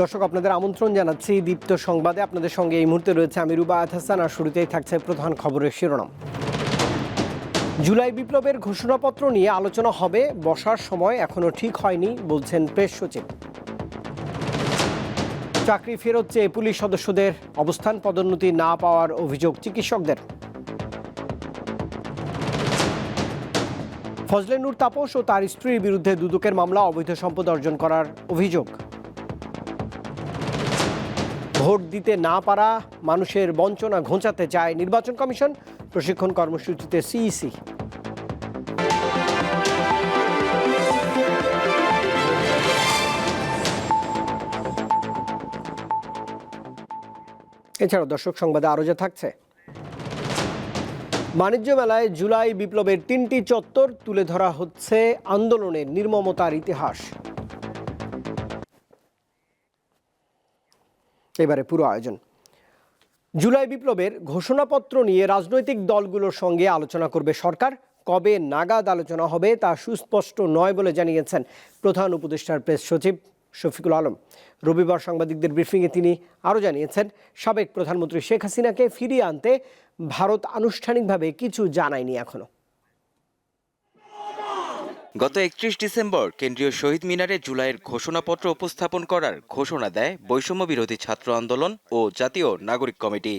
দর্শক, আপনাদের আমন্ত্রণ জানাচ্ছি দীপ্ত সংবাদে। আপনাদের সঙ্গে এই মুহূর্তে রয়েছে আমি রুবা হাসান, আর শুরুতেই থাকছে প্রধান খবরের শিরোনাম। জুলাই বিপ্লবের ঘোষণাপত্র নিয়ে আলোচনা হবে, বসার সময় এখনও ঠিক হয়নি, বলছেন প্রেস সচিব। চাকরি ফেরত চেয়ে পুলিশ সদস্যদের অবস্থান পদোন্নতি না পাওয়ার অভিযোগ চিকিৎসকদের। ফজলে নূর তাপস ও তার স্ত্রীর বিরুদ্ধে দুদকের মামলা, অবৈধ সম্পদ অর্জন করার অভিযোগ। ভোট দিতে না পারা মানুষের বঞ্চনা ঘোচাতে চায় নির্বাচন কমিশন। প্রশিক্ষণ কর্মসূচিতে সিইসি এছাড়াও দর্শক সংবাদে আরও যা থাকছে। বাণিজ্য মেলায় জুলাই বিপ্লবের তিনটি চত্বর তুলে ধরা হচ্ছে আন্দোলনের নির্মমতার ইতিহাস। এবারে পুরো আয়োজন। জুলাই বিপ্লবের ঘোষণাপত্র নিয়ে রাজনৈতিক দলগুলোর সঙ্গে আলোচনা করবে সরকার। কবে নাগাদ আলোচনা হবে তা সুস্পষ্ট নয় বলে জানিয়েছেন প্রধান উপদেষ্টার প্রেস সচিব শফিকুল আলম। রবিবার সাংবাদিকদের ব্রিফিংয়ে তিনি আরও জানিয়েছেন, সাবেক প্রধানমন্ত্রী শেখ হাসিনাকে ফিরিয়ে আনতে ভারত আনুষ্ঠানিকভাবে কিছু জানায়নি এখনও। গত একত্রিশ ডিসেম্বর কেন্দ্রীয় শহীদ মিনারে জুলাইয়ের ঘোষণাপত্র উপস্থাপন করার ঘোষণা দেয় বৈষম্য বিরোধী ছাত্র আন্দোলন ও জাতীয় নাগরিক কমিটি।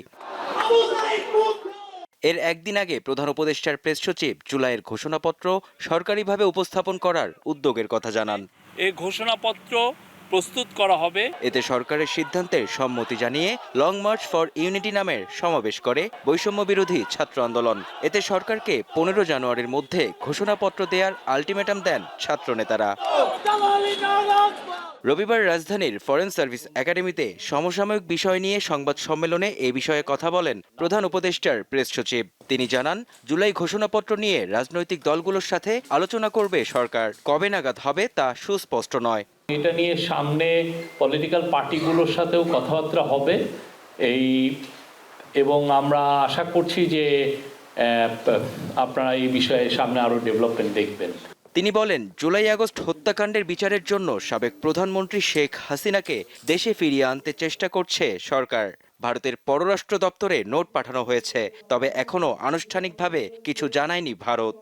এর একদিন আগে প্রধান উপদেষ্টার প্রেস সচিব জুলাইয়ের ঘোষণাপত্র সরকারিভাবে উপস্থাপন করার উদ্যোগের কথা জানান। এই ঘোষণাপত্র প্রস্তুত করা হবে। এতে সরকারের সিদ্ধান্তের সম্মতি জানিয়ে লং মার্চ ফর ইউনিটি নামের সমাবেশ করে বৈষম্য বিরোধী ছাত্র আন্দোলন। এতে সরকারকে পনেরো জানুয়ারির মধ্যে ঘোষণাপত্র দেওয়ার আলটিমেটাম দেন ছাত্র নেতারা রবিবার রাজধানীর ফরেন সার্ভিস একাডেমিতে সমসাময়িক বিষয় নিয়ে সংবাদ সম্মেলনে এ বিষয়ে কথা বলেন প্রধান উপদেষ্টার প্রেস সচিব। তিনি জানান, জুলাই ঘোষণাপত্র নিয়ে রাজনৈতিক দলগুলোর সাথে আলোচনা করবে সরকার। কবে নাগাদ হবে তা সুস্পষ্ট নয়। এটা নিয়ে সামনে পলিটিক্যাল পার্টিগুলোর সাথেও কথাবার্তা হবে। এই এবং আমরা আশা করছি যে আপনারা এই বিষয়ে সামনে আরও ডেভেলপমেন্ট দেখবেন। তিনি বলেন, জুলাই আগস্ট হত্যাকাণ্ডের বিচারের জন্য সাবেক প্রধানমন্ত্রী শেখ হাসিনাকে দেশে ফিরিয়ে আনতে চেষ্টা করছে সরকার। ভারতের পররাষ্ট্র দপ্তরে নোট পাঠানো হয়েছে, তবে এখনও আনুষ্ঠানিকভাবে কিছু জানায়নি ভারত।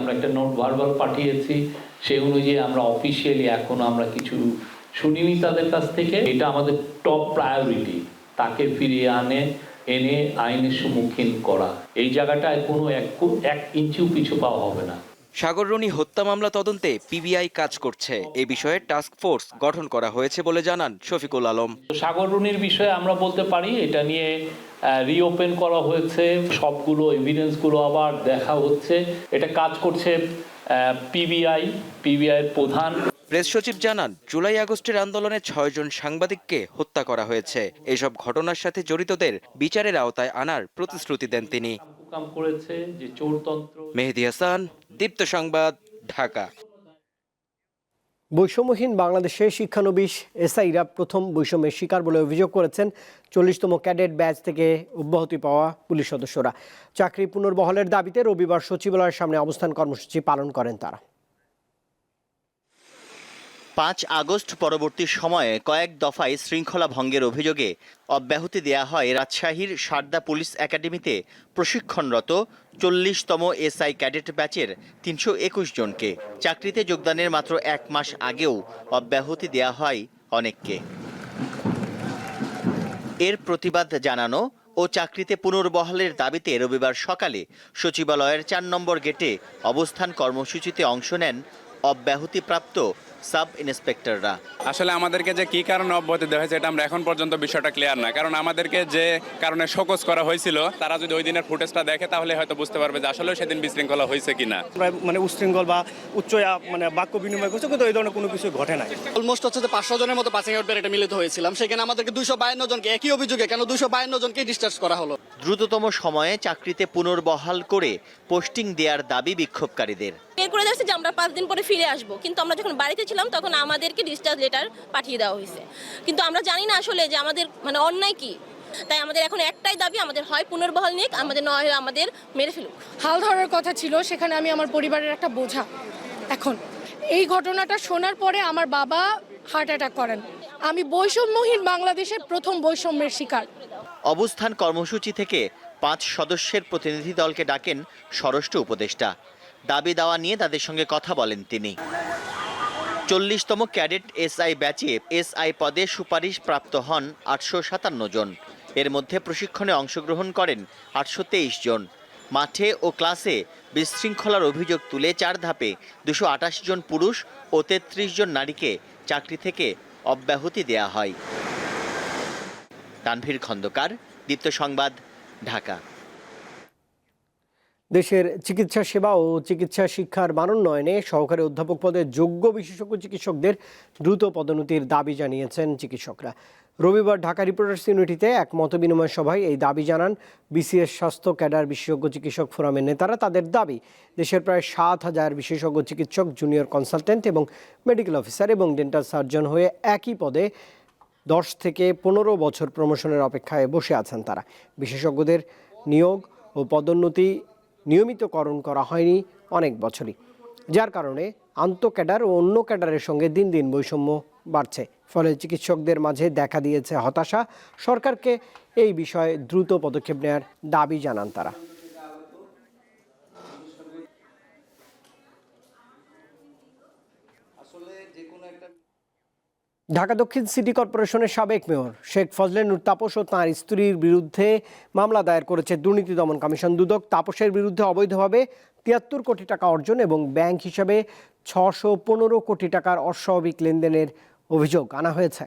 আমরা একটা নোট ভার্বাল পাঠিয়েছি, সেই অনুযায়ী আমরা অফিসিয়ালি এখনও আমরা কিছু শুনিনি তাদের কাছ থেকে। এটা আমাদের টপ প্রায়োরিটি তাকে ফিরিয়ে আনে, এনে আইনের সম্মুখীন করা। এই জায়গাটায় কোনো এক এক ইঞ্চিও পিছু পাওয়া হবে না। সাগররণী হত্যা মামলা তদন্তে পিবিআই কাজ করছে। এ বিষয়ে টাস্ক ফোর্স গঠন করা হয়েছে বলে জানান শফিকুল আলম। সাগররুনির বিষয়ে আমরা বলতে পারি, এটা নিয়ে রিওপেন করা হয়েছে। সবগুলো এভিডেন্সগুলো আবার দেখা হচ্ছে। এটা কাজ করছে পিবিআই। পিবিআই প্রধান প্রেস সচিব জানান জুলাই আগস্টের আন্দোলনে ছয়জন সাংবাদিককে হত্যা করা হয়েছে। এসব ঘটনার সাথে জড়িতদের বিচারের আওতায় আনার প্রতিশ্রুতি দেন তিনি। কাম করেছে যে চোরতন্ত্র মেহেদি হাসান দীপ্ত সংবাদ ঢাকা। বৈষম্যহীন বাংলাদেশে শিক্ষানবিশ এসআইরা প্রথম বৈষম্যের শিকার বলে অভিযোগ করেছেন চল্লিশতম ক্যাডেট ব্যাচ থেকে অব্যাহতি পাওয়া পুলিশ সদস্যরা। চাকরি পুনর্বহলের দাবিতে রবিবার সচিবালয়ের সামনে অবস্থান কর্মসূচি পালন করেন তারা। পাঁচ আগস্ট পরবর্তী সময়ে কয়েক দফায় শৃঙ্খলা ভঙ্গের অভিযোগে অব্যাহতি দেয়া হয় রাজশাহীর সারদা পুলিশ একাডেমিতে প্রশিক্ষণরত চল্লিশতম এসআই ক্যাডেট ব্যাচের তিনশো একুশ জনকে। চাকরিতে যোগদানের মাত্র এক মাস আগেও অব্যাহতি দেয়া হয় অনেককে। এর প্রতিবাদ জানানো ও চাকরিতে পুনর্বহালের দাবিতে রবিবার সকালে সচিবালয়ের চার নম্বর গেটে অবস্থান কর্মসূচিতে অংশ নেন অব্যাহতিপ্রাপ্ত সাব ইন্সপেক্টররা আসলে আমাদেরকে যে কি কারণে অব্যাহতি দেওয়া হয়েছে এটা আমরা এখন পর্যন্ত বিষয়টা ক্লিয়ার না। কারণ আমাদেরকে যে কারণে শোকজ করা হয়েছিল তারা যদি ওই দিনের ফুটেজটা দেখে তাহলে হয়তো বুঝতে পারবে যে আসলে সেদিন বিশৃঙ্খলা হয়েছে কিনা। মানে উশৃঙ্খল বা উচ্চ মানে বাক্য বিনিময় করছে কিন্তু এই ধরনের কোনো কিছু ঘটে নাই। অলমোস্ট হচ্ছে যে পাঁচশো জনের মতো পাসিং আউট ব্যারেটে মিলিত হয়েছিলাম। সেখানে আমাদেরকে দুইশো বায়ান্ন জনকে একই অভিযোগে কেন দুইশো বায়ান্ন জনকে ডিসচার্জ করা হলো? দ্রুততম সময়ে চাকরিতে পুনর্বহাল করে পোস্টিং দেওয়ার দাবি বিক্ষোভকারীদের। করে দেওয়া যে আমরা পাঁচ দিন পরে ফিরে আসব কিন্তু আমরা যখন বাড়িতে ছিলাম তখন আমাদেরকে ডিসচার্জ লেটার পাঠিয়ে দেওয়া হয়েছে। কিন্তু আমরা জানি না আসলে যে আমাদের মানে অন্যায় কি। তাই আমাদের এখন একটাই দাবি আমাদের হয় পুনর্বহাল নিক আমাদের নয় হয় আমাদের মেরে ফেলুক। হাল ধরার কথা ছিল সেখানে আমি আমার পরিবারের একটা বোঝা। এখন এই ঘটনাটা শোনার পরে আমার বাবা হার্ট অ্যাটাক করেন। আমি বৈষম্যহীন বাংলাদেশের প্রথম বৈষম্যের শিকার। অবস্থান কর্মসূচি থেকে পাঁচ সদস্যের প্রতিনিধি দলকে ডাকেন স্বরাষ্ট্র উপদেষ্টা। দাবি দাওয়া নিয়ে তাদের সঙ্গে কথা বলেন তিনি। চল্লিশতম ক্যাডেট এসআই ব্যাচে এসআই পদে সুপারিশ প্রাপ্ত হন আটশো সাতান্ন জন। এর মধ্যে প্রশিক্ষণে অংশগ্রহণ করেন আটশো তেইশ জন। মাঠে ও ক্লাসে বিশৃঙ্খলার অভিযোগ তুলে চার ধাপে দুশো আটাশ জন পুরুষ ও তেত্রিশ জন নারীকে চাকরি থেকে অব্যাহতি দেয়া হয়। তানভীর খন্দকার, দীপ্ত সংবাদ, ঢাকা। দেশের চিকিৎসা সেবা ও চিকিৎসা শিক্ষার মানোন্নয়নে সহকারী অধ্যাপক পদে যোগ্য বিশেষজ্ঞ চিকিৎসকদের দ্রুত পদোন্নতির দাবি জানিয়েছেন চিকিৎসকরা। রবিবার ঢাকা রিপোর্টার্স ইউনিটিতে এক মতবিনিময় সভায় এই দাবি জানান বিসিএস স্বাস্থ্য ক্যাডার বিশেষজ্ঞ চিকিৎসক ফোরামের নেতারা। তাদের দাবি, দেশের প্রায় সাত হাজার বিশেষজ্ঞ চিকিৎসক, জুনিয়র কনসালটেন্ট এবং মেডিকেল অফিসার এবং ডেন্টাল সার্জন হয়ে একই পদে দশ থেকে পনেরো বছর প্রমোশনের অপেক্ষায় বসে আছেন তারা। বিশেষজ্ঞদের নিয়োগ ও পদোন্নতি নিয়মিতকরণ করা হয়নি অনেক বছরই, যার কারণে আন্ত ক্যাডার ও অন্য ক্যাডারের সঙ্গে দিন দিন বৈষম্য বাড়ছে। ফলে চিকিৎসকদের মাঝে দেখা দিয়েছে হতাশা। সরকারকে এই বিষয়ে দ্রুত পদক্ষেপ নেওয়ার দাবি জানান তারা। ঢাকা দক্ষিণ সিটি কর্পোরেশনের সাবেক মেয়র শেখ ফজলে নুর তাপস ও তাঁর স্ত্রীর বিরুদ্ধে মামলা দায়ের করেছে দুর্নীতি দমন কমিশন দুদক। তাপসের বিরুদ্ধে অবৈধভাবে তিয়াত্তর কোটি টাকা অর্জন এবং ব্যাংক হিসাবে ছশো পনেরো কোটি টাকার অস্বাভাবিক লেনদেনের অভিযোগ আনা হয়েছে।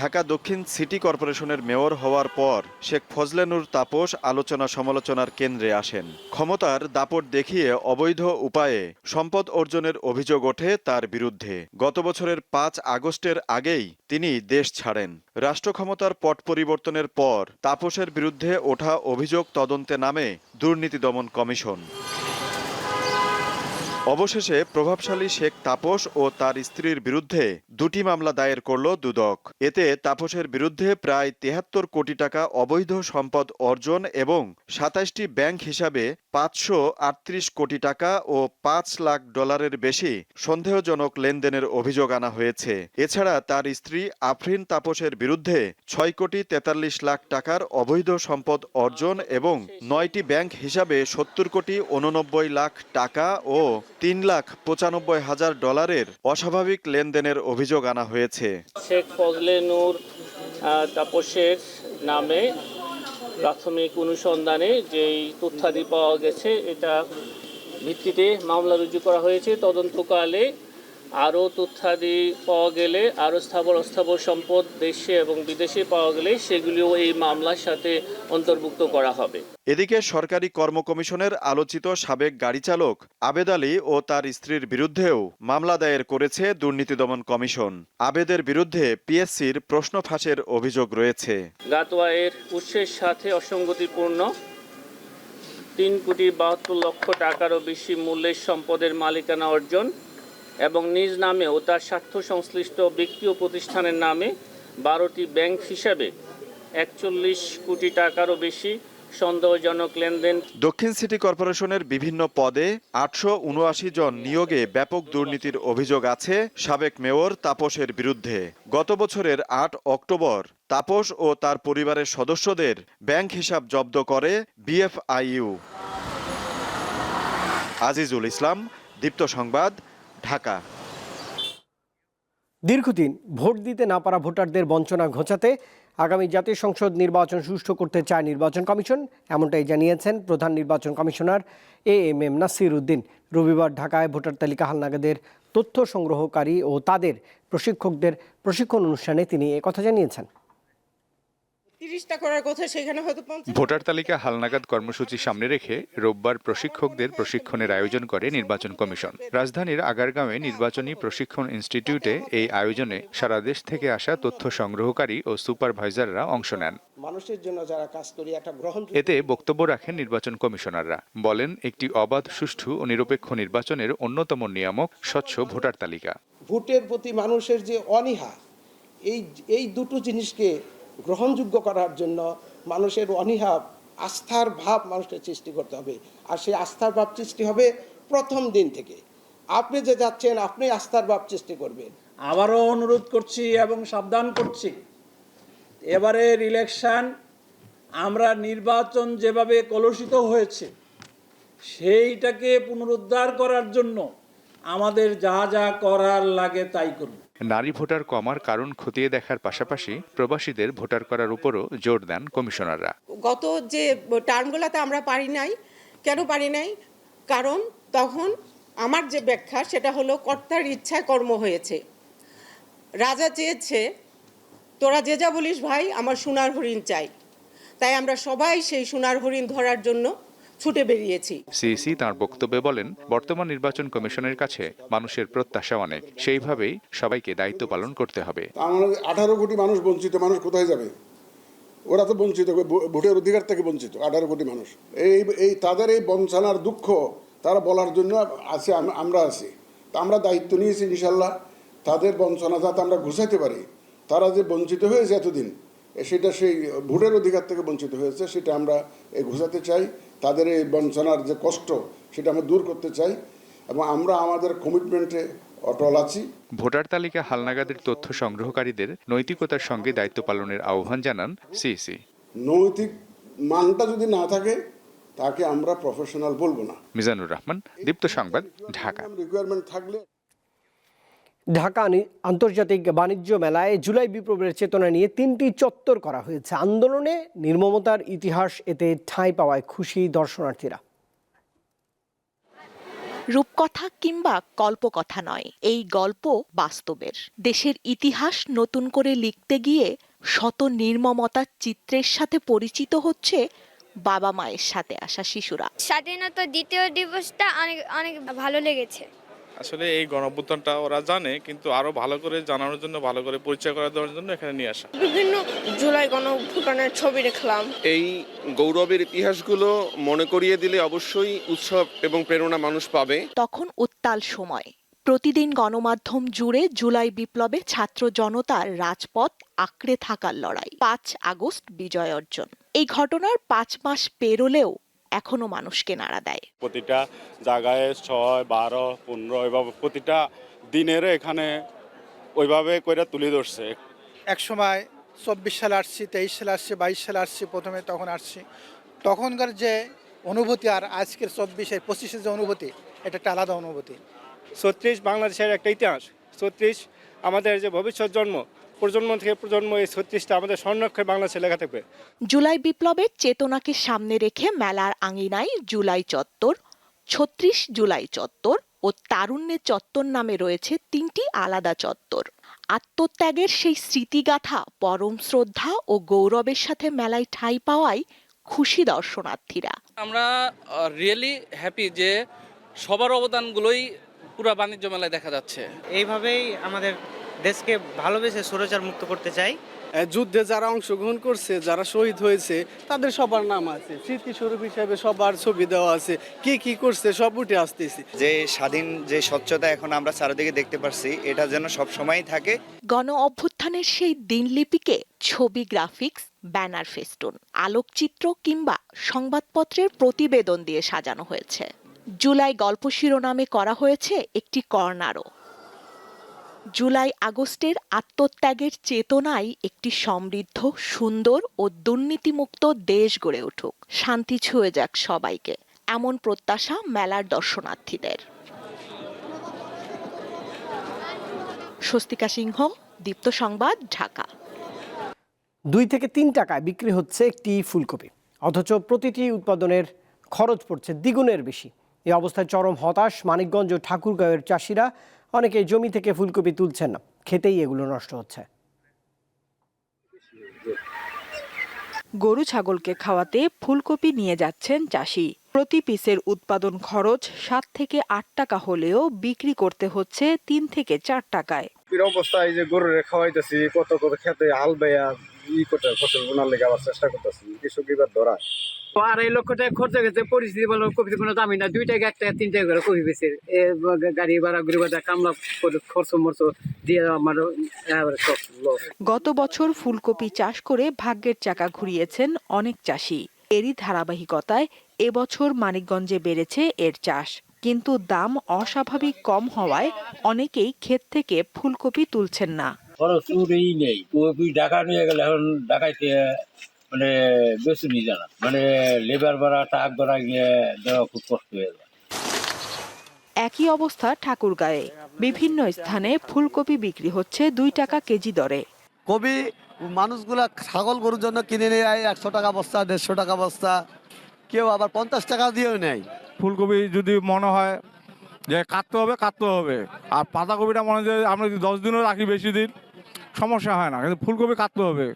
ঢাকা দক্ষিণ সিটি কর্পোরেশনের মেয়র হওয়ার পর শেখ ফজলেনুর তাপস আলোচনা সমালোচনার কেন্দ্রে আসেন। ক্ষমতার দাপট দেখিয়ে অবৈধ উপায়ে সম্পদ অর্জনের অভিযোগ ওঠে তার বিরুদ্ধে। গত বছরের পাঁচ আগস্টের আগেই তিনি দেশ ছাড়েন। রাষ্ট্র ক্ষমতার পট পরিবর্তনের পর তাপসের বিরুদ্ধে ওঠা অভিযোগ তদন্তে নামে দুর্নীতি দমন কমিশন। অবশেষে প্রভাবশালী শেখ তাপস ও তার স্ত্রীর বিরুদ্ধে দুটি মামলা দায়ের করল দুদক। এতে তাপসের বিরুদ্ধে প্রায় তেহাত্তর কোটি টাকা অবৈধ সম্পদ অর্জন এবং সাতাশটি ব্যাংক হিসাবে পাঁচশো আটত্রিশ কোটি টাকা ও পাঁচ লাখ ডলারের বেশি সন্দেহজনক লেনদেনের অভিযোগ আনা হয়েছে। এছাড়া তার স্ত্রী আফরিন তাপসের বিরুদ্ধে ছয় কোটি তেতাল্লিশ লাখ টাকার অবৈধ সম্পদ অর্জন এবং নয়টি ব্যাংক হিসাবে সত্তর কোটি উননব্বই লাখ টাকা ও তিন লাখ পঁচানব্বই হাজার ডলারের অস্বাভাবিক লেনদেনের অভিযোগ আনা হয়েছে। শেখ ফজলে নূর তাপসের নামে প্রাথমিক অনুসন্ধানে যেই তথ্যাদি পাওয়া গেছে এটা ভিত্তিতে মামলা রুজু করা হয়েছে। তদন্তকালে আরও তথ্যাদি পাওয়া গেলে আরও স্থাবর অস্থাবর সম্পদ দেশে এবং বিদেশে পাওয়া গেলে সেগুলিও এই মামলার সাথে অন্তর্ভুক্ত করা হবে। এদিকে সরকারি কর্ম কমিশনের আলোচিত সাবেক গাড়ি চালক আবেদ আলী ও তার স্ত্রীর বিরুদ্ধেও মামলা দায়ের করেছে দুর্নীতি দমন কমিশন। আবেদের বিরুদ্ধে পিএসসির প্রশ্ন ফাঁসের অভিযোগ রয়েছে। গাতোয়ায়ের উৎসের সাথে অসঙ্গতিপূর্ণ। তিন কোটি বাহাত্তর লক্ষ টাকারও বেশি মূল্যের সম্পদের মালিকানা অর্জন। এবং নিজ নামে ও তার স্বার্থ সংশ্লিষ্ট ব্যক্তি ও প্রতিষ্ঠানের নামে বারোটি ব্যাংক হিসাবে একচল্লিশ কোটি টাকারও বেশি সন্দেহজনক লেনদেন দক্ষিণ সিটি কর্পোরেশনের বিভিন্ন পদে আটশো উনআশি জন নিয়োগে ব্যাপক দুর্নীতির অভিযোগ আছে সাবেক মেয়র তাপসের বিরুদ্ধে। গত বছরের আট অক্টোবর তাপস ও তার পরিবারের সদস্যদের ব্যাংক হিসাব জব্দ করে বিএফআইইউ। আজিজুল ইসলাম, দীপ্ত সংবাদ ঢাকা। দীর্ঘদিন ভোট দিতে না পারা ভোটারদের বঞ্চনা ঘোচাতে আগামী জাতীয় সংসদ নির্বাচন সুষ্ঠু করতে চায় নির্বাচন কমিশন, এমনটাই জানিয়েছেন প্রধান নির্বাচন commissioner A M M Nasir Uddin. রবিবার ঢাকায় ভোটার তালিকা হালনাগাদের তথ্য সংগ্রহকারী ও তাদের প্রশিক্ষকদের প্রশিক্ষণ অনুষ্ঠানে তিনি একথা জানিয়েছেন। তিরিশটা করার কথা সেখানে হয়তো ভোটার তালিকা হালনাগাদ কর্মসূচি সামনে রেখে রোববার প্রশিক্ষকদের প্রশিক্ষণের আয়োজন করে নির্বাচন কমিশন। রাজধানীর আগারগাঁওয়ে নির্বাচনী প্রশিক্ষণ ইনস্টিটিউটে এই আয়োজনে সারা দেশ থেকে আসা তথ্য সংগ্রহকারী ও সুপারভাইজাররা অংশ নেন। মানুষের জন্য যারা কাজ করি একটা গ্রহণ এতে বক্তব্য রাখেন নির্বাচন কমিশনাররা। বলেন একটি অবাধ সুষ্ঠু ও নিরপেক্ষ নির্বাচনের অন্যতম নিয়ামক স্বচ্ছ ভোটার তালিকা। ভোটের প্রতি মানুষের যে অনীহা এই এই দুটো জিনিসকে গ্রহণযোগ্য করার জন্য মানুষের অনীহা, আস্থার ভাব মানুষের সৃষ্টি করতে হবে। আর সেই আস্থার ভাব সৃষ্টি হবে প্রথম দিন থেকে। আপনি যে যাচ্ছেন, আপনি আস্থার ভাব সৃষ্টি করবেন। আবারও অনুরোধ করছি এবং সাবধান করছি। এবারের ইলেকশন আমরা নির্বাচন যেভাবে কলুষিত হয়েছে, সেইটাকে পুনরুদ্ধার করার জন্য আমাদের যা যা করার লাগে তাই করব নারী ভোটার কমার কারণ খতিয়ে দেখার পাশাপাশি প্রবাসীদের ভোটার করার উপরও জোর দেন কমিশনাররা। গত যে টার্মগুলোতে আমরা পারি নাই, কেন পারি নাই? কারণ তখন আমার যে ব্যাখ্যা সেটা হলো কর্তার ইচ্ছায় কর্ম হয়েছে। রাজা চেয়েছে, তোরা যে যা বলিস ভাই, আমার সোনার হরিণ চাই। তাই আমরা সবাই সেই সোনার হরিণ ধরার জন্য ছুটে বেরিয়েছি। সিইসি তার বক্তব্যে বলেন বর্তমান নির্বাচন কমিশনের কাছে মানুষের প্রত্যাশা অনেক সেইভাবেই সবাইকে দায়িত্ব পালন করতে হবে। আঠারো কোটি মানুষ বঞ্চিত মানুষ কোথায় যাবে? ওরা তো বঞ্চিত ভোটের অধিকার থেকে বঞ্চিত আঠারো কোটি মানুষ। এই এই তাদের এই বঞ্চনার দুঃখ তারা বলার জন্য আছে আমরা আছি। তা আমরা দায়িত্ব নিয়েছি ইনশাল্লাহ তাদের বঞ্চনা যাতে আমরা ঘুষাইতে পারি। তারা যে বঞ্চিত হয়েছে এতদিন সেটা সেই ভোটের অধিকার থেকে বঞ্চিত হয়েছে সেটা আমরা এ ঘুষাতে চাই। তাদের এই বঞ্চনার যে কষ্ট সেটা আমরা দূর করতে চাই এবং আমরা আমাদের কমিটমেন্টে অটল আছি। ভোটার তালিকা হালনাগাদের তথ্য সংগ্রহকারীদের নৈতিকতার সঙ্গে দায়িত্ব পালনের আহ্বান জানান সিইসি। নৈতিক মানটা যদি না থাকে তাকে আমরা প্রফেশনাল বলব না। মিজানুর রহমান দীপ্ত সংবাদ ঢাকা। রিকোয়ারমেন্ট থাকলে ঢাকা আন্তর্জাতিক বাণিজ্য মেলায় জুলাই বিপ্লবের চেতনা নিয়ে তিনটি চত্বর করা হয়েছে। আন্দোলনে নির্মমতার ইতিহাস এতে ঠাঁই পাওয়ায় খুশি দর্শনার্থীরা। রূপকথা কিংবা কল্পকথা নয় এই গল্প বাস্তবের। দেশের ইতিহাস নতুন করে লিখতে গিয়ে শত নির্মমতার চিত্রের সাথে পরিচিত হচ্ছে বাবা মায়ের সাথে আসা শিশুরা। স্বাধীনতা দ্বিতীয় দিবসটা অনেক অনেক ভালো লেগেছে। আসলে এই গণঅভ্যুত্থানটা ওরা জানে কিন্তু আরও ভালো করে জানানোর জন্য ভালো করে পরিচয় করে দেওয়ার জন্য এখানে নিয়ে আসা। বিভিন্ন জুলাই গণভুটানের ছবি দেখলাম। এই গৌরবের ইতিহাসগুলো মনে করিয়ে দিলে অবশ্যই উৎসব এবং প্রেরণা মানুষ পাবে। তখন উত্তাল সময়। প্রতিদিন গণমাধ্যম জুড়ে জুলাই বিপ্লবে ছাত্র জনতার রাজপথ আঁকড়ে থাকার লড়াই পাঁচ আগস্ট বিজয় অর্জন। এই ঘটনার পাঁচ মাস পেরোলেও এখনও মানুষকে নাড়া দেয়। প্রতিটা জায়গায় ছয় বারো পনেরো এভাবে প্রতিটা দিনের এখানে ওইভাবে করে তুলে ধরছে। এক সময় চব্বিশ সালে আসছি তেইশ সালে আসছি বাইশ সালে আসছি প্রথমে তখন আসছি। তখনকার যে অনুভূতি আর আজকের চব্বিশের পঁচিশের যে অনুভূতি এটা একটা আলাদা অনুভূতি। ছত্রিশ বাংলাদেশের একটা ইতিহাস। ছত্রিশ আমাদের যে ভবিষ্যৎ জন্ম প্রজন্ম থেকে প্রজন্ম এই ছত্রিশটা আমাদের স্বর্ণাক্ষরে বাংলাদেশে লেখা থাকবে। জুলাই বিপ্লবের চেতনাকে সামনে রেখে মেলার আঙিনায় জুলাই চত্বর ছত্রিশ জুলাই চত্বর ও তারুণ্যের চত্বর নামে রয়েছে তিনটি আলাদা চত্বর। আত্মত্যাগের সেই স্মৃতিগাথা পরম শ্রদ্ধা ও গৌরবের সাথে মেলায় ঠাঁই পাওয়ায় খুশি দর্শনার্থীরা। আমরা রিয়েলি হ্যাপি যে সবার অবদানগুলোই পুরো বাণিজ্য মেলায় দেখা যাচ্ছে। এইভাবেই আমাদের দেশকে ভালোবেসে সুরচার মুক্ত করতে চাই। যুদ্ধে যারা অংশগ্রহণ করছে যারা শহীদ হয়েছে তাদের সবার নাম আছে। স্মৃতিস্বরূপ হিসাবে সবার ছবি দেওয়া আছে। কি কি করছে সব উঠে আসতেছে। যে স্বাধীন যে স্বচ্ছতা এখন আমরা চারিদিকে দেখতে পাচ্ছি এটা যেন সব সময়ই থাকে। গণ অভ্যুত্থানের সেই দিনলিপিকে ছবি গ্রাফিক্স ব্যানার ফেস্টুন আলোকচিত্র কিংবা সংবাদপত্রের প্রতিবেদন দিয়ে সাজানো হয়েছে। জুলাই গল্প শিরোনামে করা হয়েছে একটি কর্নারও জুলাই আগস্টের আত্মত্যাগের চেতনায় একটি সমৃদ্ধ, সুন্দর ও দুর্নীতিমুক্ত দেশ গড়ে উঠুক। শান্তি ছুঁয়ে যাক সবাইকে, এমন প্রত্যাশা মেলার দর্শনার্থীদের। স্বস্তিকা সিংহ, দীপ্ত সংবাদ, ঢাকা। দুই থেকে তিন টাকায় বিক্রি হচ্ছে একটি ফুলকপি। অথচ প্রতিটি উৎপাদনের খরচ পড়ছে দ্বিগুণের বেশি। এই অবস্থায় চরম হতাশ মানিকগঞ্জ ও ঠাকুরগাঁওয়ের চাষিরা অনেকে জমি থেকে ফুলকপি তুলছেন না খেতেই এগুলো নষ্ট হচ্ছে। গরু ছাগলকে খাওয়াতে ফুলকপি নিয়ে যাচ্ছেন চাষি। প্রতি পিসের উৎপাদন খরচ সাত থেকে আট টাকা হলেও বিক্রি করতে হচ্ছে তিন থেকে চার টাকায়। অবস্থায় যে গরু খাওয়াইতেছি কত কত খেতে হাল বেয়া ই করতে ফসল বোনার লেগে আবার চেষ্টা করতেছি কৃষক এবার ধরা আড়াই লক্ষ টাকা খরচা গেছে পরিস্থিতি ভালো কপিতে কোনো দামি না দুই টাকা এক টাকা তিন টাকা করে কপি বেছে এ গাড়ি ভাড়া ঘুরে ভাড়া কামলা খরচ মরচ দিয়ে আমার গত বছর ফুলকপি চাষ করে ভাগ্যের চাকা ঘুরিয়েছেন অনেক চাষি। এরই ধারাবাহিকতায় এবছর মানিকগঞ্জে বেড়েছে এর চাষ। কিন্তু দাম অস্বাভাবিক কম হওয়ায় অনেকেই ক্ষেত থেকে ফুলকপি তুলছেন না। খরচ নেই। কপি ঢাকা নিয়ে গেলে এখন ঢাকাইতে মানে বেশি নিয়ে জানা মানে লেবার ভাড়া টাক ভাড়া গিয়ে দেওয়া খুব কষ্ট হয়ে যায়। একই অবস্থা ঠাকুরগাঁয়ে। বিভিন্ন স্থানে ফুলকপি বিক্রি হচ্ছে দুই টাকা কেজি দরে। কবি মানুষগুলা ছাগল গরুর জন্য কিনে নিয়ে যায় একশো টাকা বস্তা দেড়শো টাকা বস্তা। কেউ আবার পঞ্চাশ টাকা দিয়েও নেয়। ফুলকপি যদি মনে হয় যে কাটতে হবে কাটতে হবে। আর পাতাকপিটা মনে হয় যে আমরা যদি দশ দিনও রাখি বেশি দিন সমস্যা হয় না। কিন্তু ফুলকপি কাটতে হবে।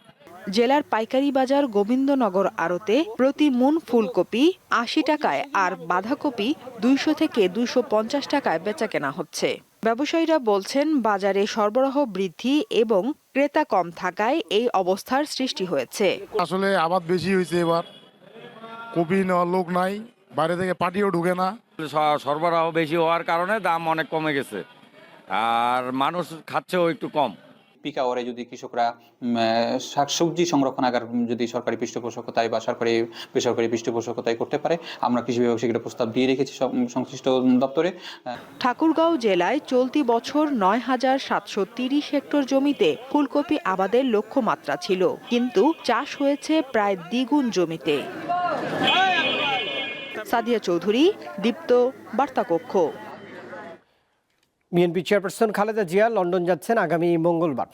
জেলার পাইকারি বাজার গোবিন্দনগর আড়তে প্রতি মন ফুলকপি আশি টাকায় আর বাঁধাকপি দুইশো থেকে দুইশো পঞ্চাশ টাকায় বেচা কেনা হচ্ছে। ব্যবসায়ীরা বলছেন বাজারে সরবরাহ বৃদ্ধি এবং ক্রেতা কম থাকায় এই অবস্থার সৃষ্টি হয়েছে। আসলে আবাদ বেশি হয়েছে এবার। কপি নেওয়ার লোক নাই বাইরে থেকে পাটিও ঢুকে না। সরবরাহ বেশি হওয়ার কারণে দাম অনেক কমে গেছে। আর মানুষ খাচ্ছেও একটু কম। পিক আওয়ারে যদি কৃষকরা শাকসবজি সংরক্ষণাগার যদি সরকারি পৃষ্ঠপোষকতায় বা সরকারি বেসরকারি পৃষ্ঠপোষকতায় করতে পারে, আমরা কৃষি বিভাগ সেগুলো প্রস্তাব দিয়ে রেখেছি সংশ্লিষ্ট দপ্তরে। ঠাকুরগাঁও জেলায় চলতি বছর নয় হাজার সাতশো তিরিশ হেক্টর জমিতে ফুলকপি আবাদের লক্ষ্যমাত্রা ছিল, কিন্তু চাষ হয়েছে প্রায় দ্বিগুণ জমিতে। Sadia Chowdhury, Deepto, বার্তাকক্ষ। BNP chairperson Khaleda Zia London যাচ্ছেন আগামী মঙ্গলবার।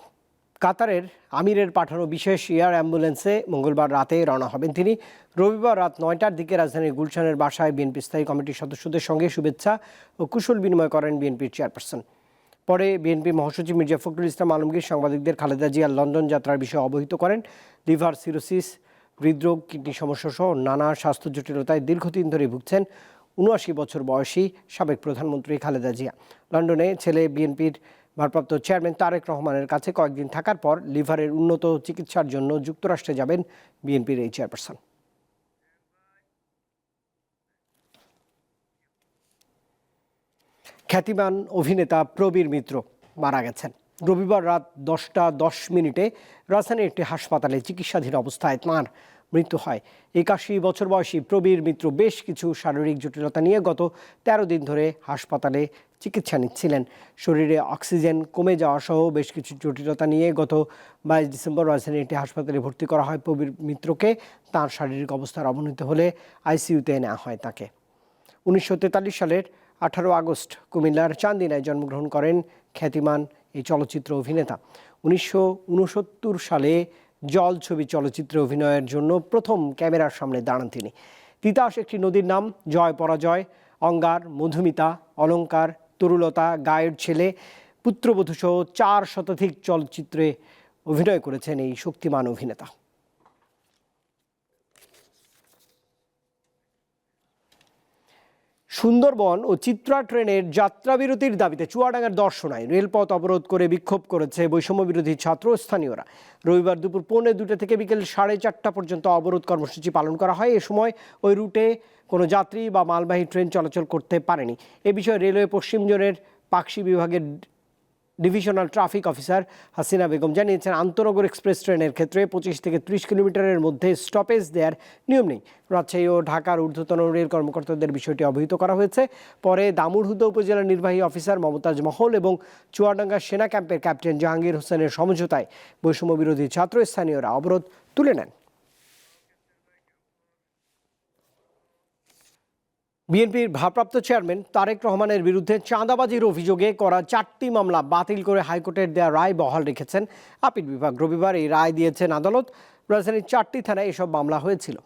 কাতারের আমিরের পাঠানো বিশেষ এয়ার অ্যাম্বুলেন্সে মঙ্গলবার রাতে রওনা হবেন তিনি। রবিবার রাত নয়টার দিকে রাজধানীর গুলশানের বাসায় বিএনপি স্থায়ী কমিটির সদস্যদের সঙ্গে শুভেচ্ছা ও কুশল বিনিময় করেন বিএনপির চেয়ারপারসন। পরে বিএনপি মহাসচিব মির্জা ফখরুল ইসলাম আলমগীর সাংবাদিকদের খালেদা জিয়ার লন্ডন যাত্রার বিষয়ে অবহিত করেন। লিভার সিরোসিস, হৃদরোগ, কিডনি সমস্যা সহ নানা স্বাস্থ্য জটিলতায় দীর্ঘদিন ধরে ভুগছেন উনআশি বছর বয়সী সাবেক প্রধানমন্ত্রী খালেদা জিয়া। লন্ডনে ছেলে বিএনপির ভারপ্রাপ্ত চেয়ারম্যান তারেক রহমানের কাছে কয়েকদিন থাকার পর লিভারের উন্নত চিকিৎসার জন্য যুক্তরাষ্ট্রে যাবেন বিএনপির এই চেয়ারপারসন। খ্যাতিমান অভিনেতা প্রবীর মিত্র মারা গেছেন। রবিবার রাত দশটা দশ মিনিটে রাজধানীর একটি হাসপাতালে চিকিৎসাধীন অবস্থায় তাঁর মৃত্যু হয়। একাশি বছর বয়সী প্রবীর মিত্র বেশ কিছু শারীরিক জটিলতা নিয়ে গত তেরো দিন ধরে হাসপাতালে চিকিৎসা নিচ্ছিলেন। শরীরে অক্সিজেন কমে যাওয়া সহ বেশ কিছু জটিলতা নিয়ে গত বাইশ ডিসেম্বর রাজধানীর একটি হাসপাতালে ভর্তি করা হয় প্রবীর মিত্রকে। তার শারীরিক অবস্থার অবনতি হলে আইসিইউতে নেওয়া হয় তাকে। উনিশশো তেতাল্লিশ সালের আঠারো আগস্ট কুমিল্লার চান্দিনায় জন্মগ্রহণ করেন খ্যাতিমান এই চলচ্চিত্র অভিনেতা। উনিশশো ঊনসত্তর সালে জল ছবি চলচ্চিত্রে অভিনয়ের জন্য প্রথম ক্যামেরার সামনে দাঁড়ান তিনি। তিতাস একটি নদীর নাম, জয় পরাজয়, অঙ্গার, মধুমিতা, অলঙ্কার, তরুলতা, গায়ের ছেলে, পুত্রবধূসহ চার শতাধিক চলচ্চিত্রে অভিনয় করেছেন এই শক্তিমান অভিনেতা। সুন্দরবন ও চিত্রা ট্রেনের যাত্রাবিরতির দাবিতে চুয়াডাঙ্গার দর্শনায় রেলপথ অবরোধ করে বিক্ষোভ করেছে বৈষম্য বিরোধী ছাত্র স্থানীয়রা। রবিবার দুপুর পৌনে দুটা থেকে বিকেল সাড়ে চারটা পর্যন্ত অবরোধ কর্মসূচি পালন করা হয়। এ সময় ওই রুটে কোনো যাত্রী বা মালবাহী ট্রেন চলাচল করতে পারেনি। এ বিষয়ে রেলওয়ে পশ্চিম জোনের পাকশি বিভাগের divisional traffic officer Hasina Begum জানিয়েছেন, আন্তনগর এক্সপ্রেস ট্রেনের ক্ষেত্রে পঁচিশ থেকে ত্রিশ কিলোমিটারের মধ্যে স্টপেজ দেওয়ার নিয়ম নেই। রাজশাহী ও ঢাকার ঊর্ধ্বতন রেল কর্মকর্তাদের বিষয়টি অবহিত করা হয়েছে। পরে দামুড়হুদা উপজেলার নির্বাহী অফিসার মমতাজ মহল এবং চুয়াডাঙ্গা সেনা ক্যাম্পের ক্যাপ্টেন জাহাঙ্গীর হোসেনের সমঝোতায় বৈষম্য বিরোধী ছাত্র স্থানীয়রা অবরোধ তুলে নেন। বিএনপির ভারপ্রাপ্ত চেয়ারম্যান তারেক রহমানের বিরুদ্ধে চাঁদাবাজির অভিযোগে করা চারটি মামলা বাতিল করে হাইকোর্টের দেয়া রায় বহাল রেখেছেন আপিল বিভাগ। রবিবার এই রায় দিয়েছেন আদালত। রাজধানীর চারটি থানায় এসব মামলা হয়েছিল।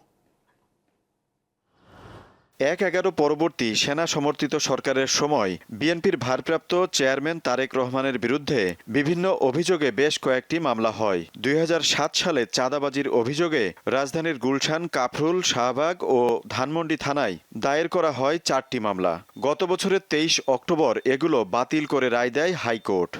এক এগারো পরবর্তী সেনা সমর্থিত সরকারের সময় বিএনপির ভারপ্রাপ্ত চেয়ারম্যান তারেক রহমানের বিরুদ্ধে বিভিন্ন অভিযোগে বেশ কয়েকটি মামলা হয়। দুই হাজার সাত সালে চাঁদাবাজির অভিযোগে রাজধানীর গুলশান, কাফরুল, শাহবাগ ও ধানমন্ডি থানায় দায়ের করা হয় চারটি মামলা। গত বছরের তেইশ অক্টোবর এগুলো বাতিল করে রায় দেয় হাইকোর্ট।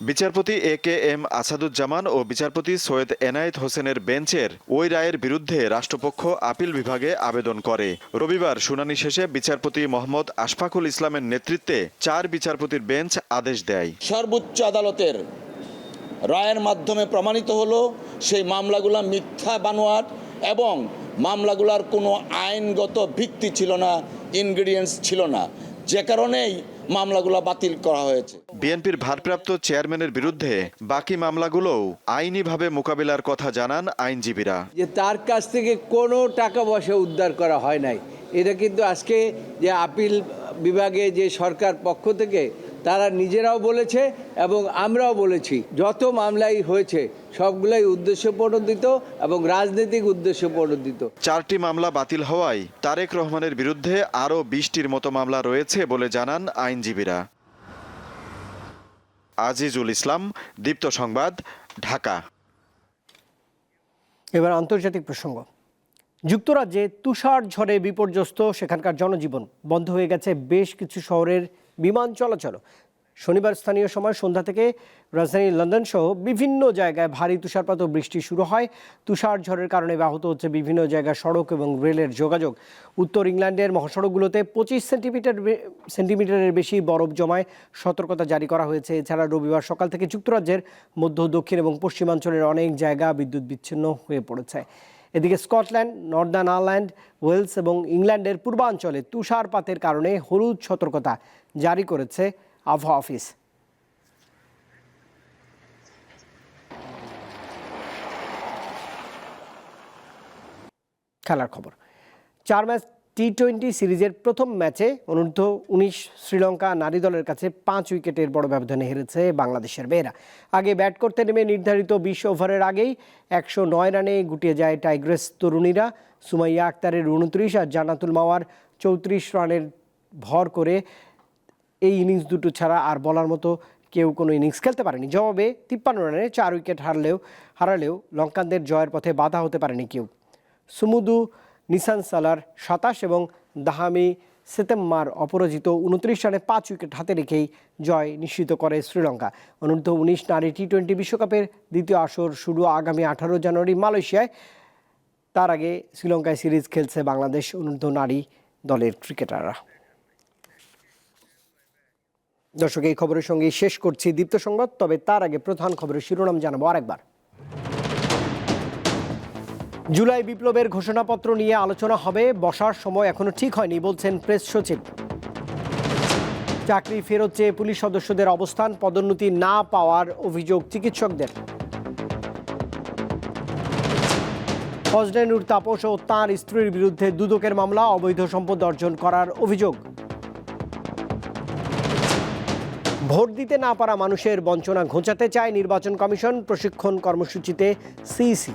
বিচারপতি এ কে এম আসাদুজ্জামান ও বিচারপতি সৈয়দ এনায়েত হোসেনের বেঞ্চের ওই রায়ের বিরুদ্ধে রাষ্ট্রপক্ষ আপিল বিভাগে আবেদন করে। রবিবার শুনানি শেষে বিচারপতি মোহাম্মদ আশফাকুল ইসলামের নেতৃত্বে চার বিচারপতির বেঞ্চ আদেশ দেয়। সর্বোচ্চ আদালতের রায়ের মাধ্যমে প্রমাণিত হলো সেই মামলাগুলো মিথ্যা বানোয়াট এবং মামলাগুলোর কোনো আইনগত ভিত্তি ছিল না ইনগ্রিডিয়েন্টস ছিল না। যে কারণেই মামলাগুলো বাতিল করা হয়েছে। বিএনপির ভারপ্রাপ্ত চেয়ারম্যানের বিরুদ্ধে বাকি মামলাগুলোও আইনিভাবে মোকাবিলার কথা জানান আইনজীবীরা। যে তার কাছ থেকে কোনো টাকা পয়সা উদ্ধার করা হয় নাই। এটা কিন্তু আজকে যে আপিল বিভাগে যে সরকার পক্ষ থেকে তারা নিজেরাও বলেছে এবং আমরাও বলেছি যত মামলাই হয়েছে সবগুলাই উদ্দেশ্য প্রণোদিত এবং রাজনৈতিক উদ্দেশ্য প্রণোদিত। চারটি মামলা বাতিল হওয়ায় তারেক রহমানের বিরুদ্ধে আরও বিশটির মতো মামলা রয়েছে বলে জানান আইনজীবীরা। আজিজুল ইসলাম দীপ্ত সংবাদ ঢাকা। এবার আন্তর্জাতিক প্রসঙ্গ। যুক্তরাজ্যে তুষার ঝড়ে বিপর্যস্ত সেখানকার জনজীবন। বন্ধ হয়ে গেছে বেশ কিছু শহরের বিমান চলাচল। শনিবার স্থানীয় সময় সন্ধ্যা থেকে রাজধানী লন্ডন সহ বিভিন্ন জায়গায় ভারী তুষারপাত ও বৃষ্টি শুরু হয়। তুষার ঝড়ের কারণে ব্যাহত হচ্ছে বিভিন্ন জায়গায় সড়ক এবং রেলের যোগাযোগ। উত্তর ইংল্যান্ডের মহাসড়কগুলোতে পঁচিশ সেন্টিমিটার সেন্টিমিটারের বেশি বরফ জমায় সতর্কতা জারি করা হয়েছে। এছাড়া রবিবার সকাল থেকে যুক্তরাজ্যের মধ্য, দক্ষিণ এবং পশ্চিমাঞ্চলের অনেক জায়গা বিদ্যুৎ বিচ্ছিন্ন হয়ে পড়েছে। এদিকে স্কটল্যান্ড, নর্দার্ন আয়ারল্যান্ড, ওয়েলস এবং ইংল্যান্ডের পূর্বাঞ্চলে তুষারপাতের কারণে হলুদ সতর্কতা জারি করেছে আবহাওয়া অফিস। খেলার খবর। চার ম্যাচ টি টোয়েন্টি সিরিজের প্রথম ম্যাচে অনূর্ধ্ব উনিশ শ্রীলঙ্কা নারী দলের কাছে পাঁচ উইকেটের বড় ব্যবধানে হেরেছে বাংলাদেশের মেয়েরা। আগে ব্যাট করতে নেমে নির্ধারিত বিশ ওভারের আগেই একশো নয় রানে গুটিয়ে যায় টাইগ্রেস তরুণীরা। সুমাইয়া আক্তারের উনত্রিশ আর জানাতুল মাওয়ার চৌত্রিশ রানের ভর করে এই ইনিংস দুটো ছাড়া আর বলার মতো কেউ কোনো ইনিংস খেলতে পারেনি। জবাবে তিপ্পান্ন রানে চার উইকেট হারলেও হারালেও লঙ্কানদের জয়ের পথে বাধা হতে পারেনি কেউ। সুমুদু নিসান সালার সাতাশ এবং দাহামি সেতেম্মার অপরাজিত উনত্রিশ রানে পাঁচ উইকেট হাতে রেখেই জয় নিশ্চিত করে শ্রীলঙ্কা। অনূর্ধ্ব উনিশ নারী টি টোয়েন্টি বিশ্বকাপের দ্বিতীয় আসর শুরু আগামী আঠারো জানুয়ারি মালয়েশিয়ায়। তার আগে শ্রীলঙ্কায় সিরিজ খেলছে বাংলাদেশ অনূর্ধ্ব নারী দলের ক্রিকেটাররা। দর্শক, এই খবরের সঙ্গে শেষ করছি দীপ্ত সংবাদ, তবে তার আগে প্রধান খবরের শিরোনাম জানাব আরেকবার। জুলাই বিপ্লবের ঘোষণাপত্র নিয়ে আলোচনা হবে। বসার সময় এখনও ঠিক হয়নি, বলছেন প্রেস সচিব। চাকরি ফেরত চেয়ে পুলিশ সদস্যদের অবস্থান, পদোন্নতি না পাওয়ার অভিযোগ চিকিৎসকদের। ফজলেনুর তাপস ও তাঁর স্ত্রীর বিরুদ্ধে দুদকের মামলা, অবৈধ সম্পদ অর্জন করার অভিযোগ। ভোট দিতে না পারা মানুষের বঞ্চনা ঘোচাতে চায় নির্বাচন কমিশন, প্রশিক্ষণ কর্মসূচিতে সিইসি।